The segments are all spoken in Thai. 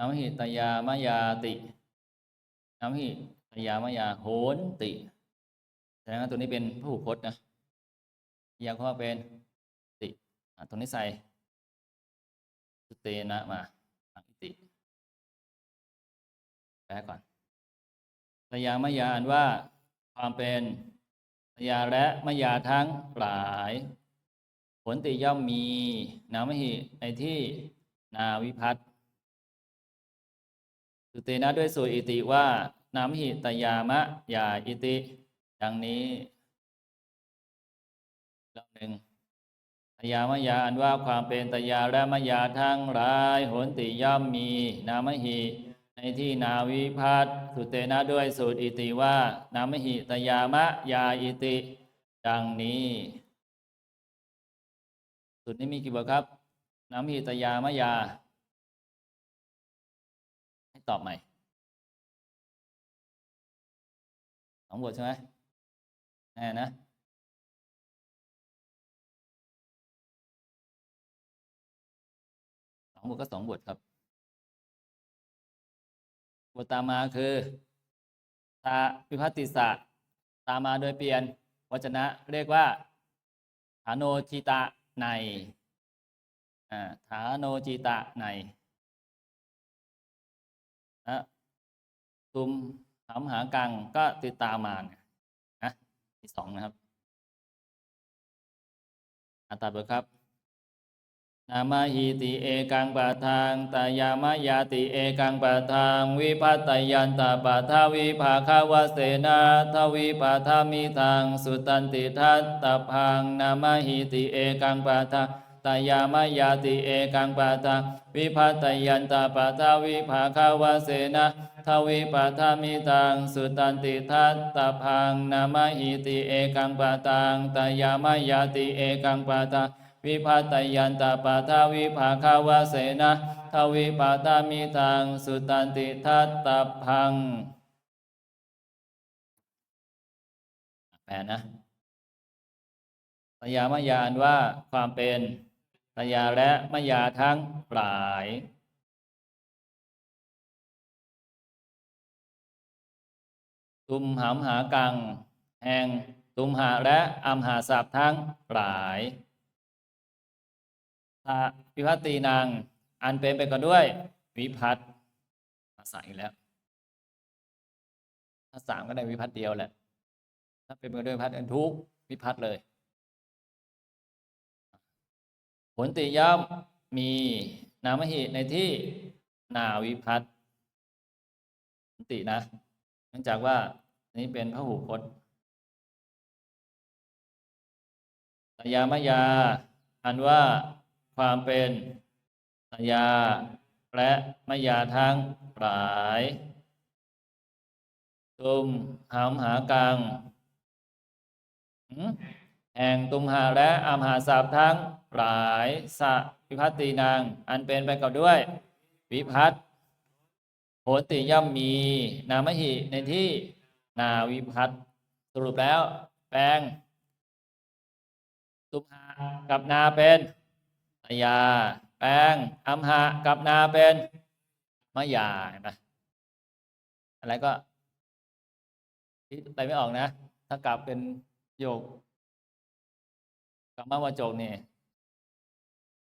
นามหิตยามายาตินามหิตยามายาโหนติแสดงว่าตัวนี้เป็นพหูพจน์นะยาข้อเป็นติตรงนี้ใส่สุเตนะมาอังติแปลก่อนตยามายาอันว่าความเป็นตยาและมายาทั้งหลาย ผลติย่อมมีนามหิในที่นาวิพัตน์ สุเตนะด้วยสูตรอิติว่านามหิตยามะยาอิติ ดังนี้รอบหนึ่งตยามยาอันว่าความเป็นตยาและมยาทั้งหลายหนติย่อมมีนามหิในที่นาวิพัตสุเตนะด้วยสูตรอิติว่านามหิตยามะยาอิติ ดังนี้สูตรนี้มีกี่บทครับน้ำหิตยามะยา ตอบใหม่สองบทใช่ไหมแน่นะ สองบทก็สองบทครับ บทตามมาคือ ตาวิพัตติสะตามมาโดยเปลี่ยนวจนะ เรียกว่าฐานโนจิตะในอ่าฐานโนจิตะใน นะตุมหามหากังก็ติดตามมาเนี่ยนะที่สองนะครับอาตาบทครับนามาหิติเอกังปะทังตายามายาติเอกังปะทังวิพัตยันตาปะทาวิภาคาวเสนาทวิปะทามิทังสุตันติทัตตพังนามาหิติเอกังปะทัง ตายามายาติเอกังปะทังวิพัตยันตาปะทาวิภาคาวเสนาทวิปะทามิทังสุตันติทัตตพังนามาหิติเอกังปะทังตายามายาติเอกังปะทังวิภัตยันตาปาทาวิภาคาวเสนะทวิปาตามิทังสุตันติทัตตพังแปลนะตยามยานว่าความเป็น ตยาและมยาทั้งหลายตุมหามหากัง แห่งตุมหาและอัมหาศัพท์ทั้งหลายตาวิพัตตีนาง อันเป็นไปก็ด้วย วิพัตภาษาอีกแล้ว ถ้าสามก็ได้วิพัตเดียวแหละ ถ้าเป็นไปด้วยวิพัตอันทุกวิพัตเลย ผลติย่อมมีนามหิในที่นาวิพัตผลตินะ เนื่องจากว่านี้เป็นพระหูพจน์ยามยา อันว่าความเป็นตยา และมยาทั้งหลายตุมหามหากังหื แห่งตุมหาและอามหาศัพท์ทั้งหลายสะวิพัตตีนางอันเป็นไปกับด้วย วิพัตโหติย่อมมี นามหิในที่นาวิพัตสรุปแล้วแปลงตุมหากับนาเป็นตยา แปลงอัมหะกับนาเป็นมะยาเห็นไหมอะไรก็คิดอะไรไม่ออกนะ ถ้ากลับเป็นโยก กลับมาวาโจกเนี่ย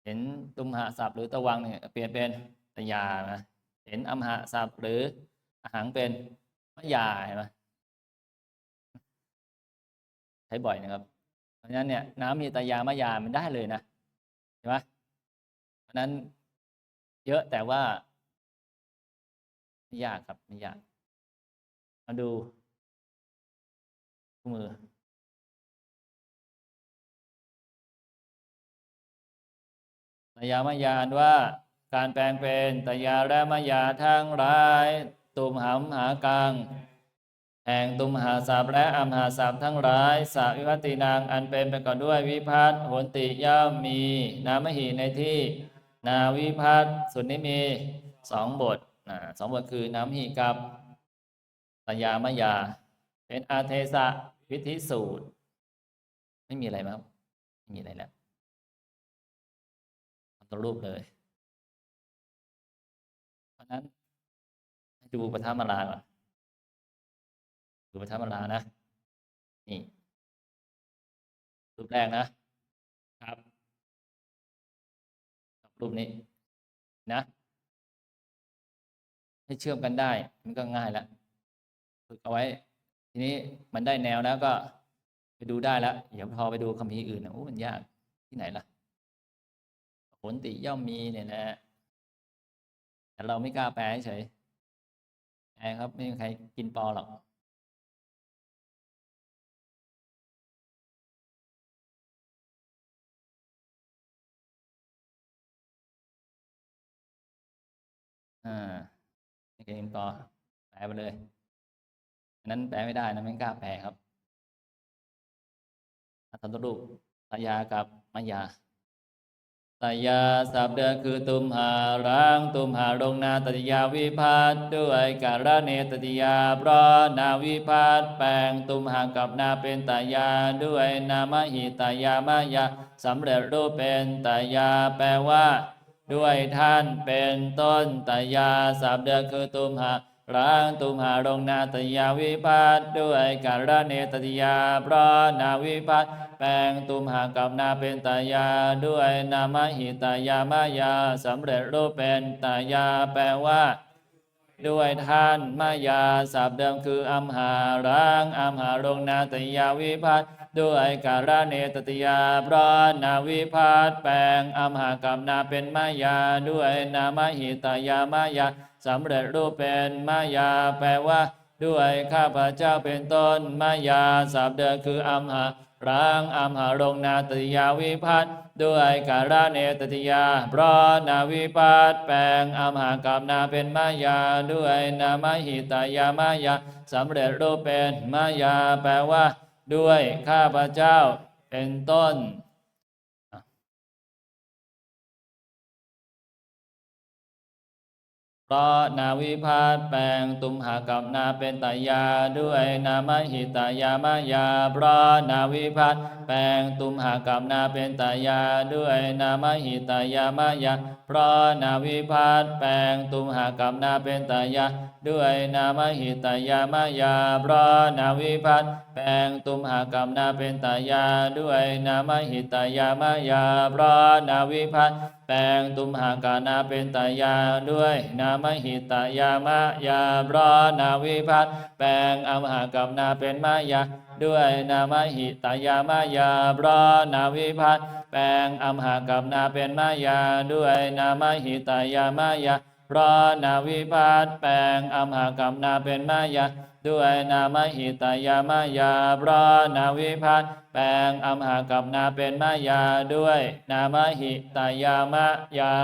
เห็นตุมหะศัพท์หรือตะวังเนี่ยเปลี่ยนเป็นตยานะเห็นอัมหะศัพท์หรืออาหารเป็นมะยาเห็นไหมใช้บ่อยนะครับ เพราะฉะนั้นเนี่ยน้ำมีตายามะยามันได้เลยนะเห็นไหมเพราะนั้นเยอะแต่ว่าไม่ยากครับไม่ยากมาดูคู่มือ ยามยานว่า การแปลงเป็นตยาและมยาทั้งหลาย ตุมหำหากังแห่งตุมหาศัพท์และอัมหาศัพท์ทั้งหลายสาวิพัตตินางอันเป็นไปก่อนด้วยวิพัตโหนติย่อมมี นามหิในที่ นาวิพัตส่วนนี้มีสองบทนะสองบทคือน้ำหิกับตยามยา เป็นอาเทสะวิธิสูตร ไม่มีอะไรมั้งไม่มีอะไรแล้ว ตัวรูปเลย เพราะนั้นดูปฐมมาลาก่อนดูปฐมมาลานะ นี่ รูปแรกนะครับ รูปนี้นะ ให้เชื่อมกันได้ มันก็ง่ายแล้วฝึกเอาไว้ ทีนี้มันได้แนวแล้วก็ไปดูได้แล้ว เดี๋ยวพอไปดูคัมภีอื่นนะโอ้มันยากที่ไหนล่ะ ผลติย่อมมีเนี่ยนะแต่เราไม่กล้าแปลเฉยแปลครับไม่มีใครกินปอหรอกอ่าไม่เกินปอแปลไปเลยอันนั้นแปลไม่ได้นะไม่กล้าแปลครับอัตตรูปตายากับมายา ตยาสับเดือคือตุมหารังตุมหาลงนาตติยาวิพัตด้วยการเนตติยาเพราะนาวิพัตแปลงตุมหากับนาเป็นตายาด้วยนามหิตายามายาสำเร็จรูปเป็นตายาแปลว่า ด้วยท่านเป็นต้นตายาสับเดือคือตุมหาร่างตุมหาลงนาตยาวิพัตด้วยการเนตติยาเพราะนาวิพัต แปลงตุมหากับนาเป็นตายาด้วยนามหิตายามายาสำเร็จรูปเป็นตายาแปลว่า ด้วยท่านมายาสับเดิมคืออัมหารังอัมหาลงนาตยาวิพัตด้วยการเนตติยาพราะนาวิพัตแปลงอัมหากับนาเป็นมายาด้วยนามหิตายามายาสำเร็จรูปเป็นมายา แปลว่า ด้วยข้าพเจ้าเป็นต้นมายาสับเดิมคืออัมหา รังอัมหาลงนาตติยาวิพัตด้วยการเนตติยา เพราะนาวิพัตแปลงอัมหากับนาเป็นมายา ด้วยนามหิตายามายาสำเร็จรูปเป็นมายา แปลว่า ด้วยข้าพเจ้าเป็นต้น เพราะนาวิพาทแปลงตุมหากับนาเป็นตายาด้วยนามหิตายามายาเพราะนาวิพาทแปลงตุมหากับนาเป็นตายาด้วยนามหิตายามายาเพราะนาวิพาทแปลงตุมหากับนาเป็นตายาด้วยนามหิตายามายาเพราะนาวิพาทแปลงตุมหากับนาเป็นตายาด้วยนามหิตายามายาเพราะนาวิพาท ปลงตุมหากานาเป็นตายาด้วย นามหิตายามายาบรอนาวิพัตแปลงอมหากับนาเป็นมายาด้วยนามหิตายามายาบรอนาวิพัตแปลงอมหากับนาเป็นมายาด้วยนามหิตายามายา พราะนาวิพัตแปลงอมหากับนาเป็นมายาด้วยนามหิตายามายาพราะนาวิพัตแปลงอมหากับนาเป็นมายาด้วยนามหิตายามายา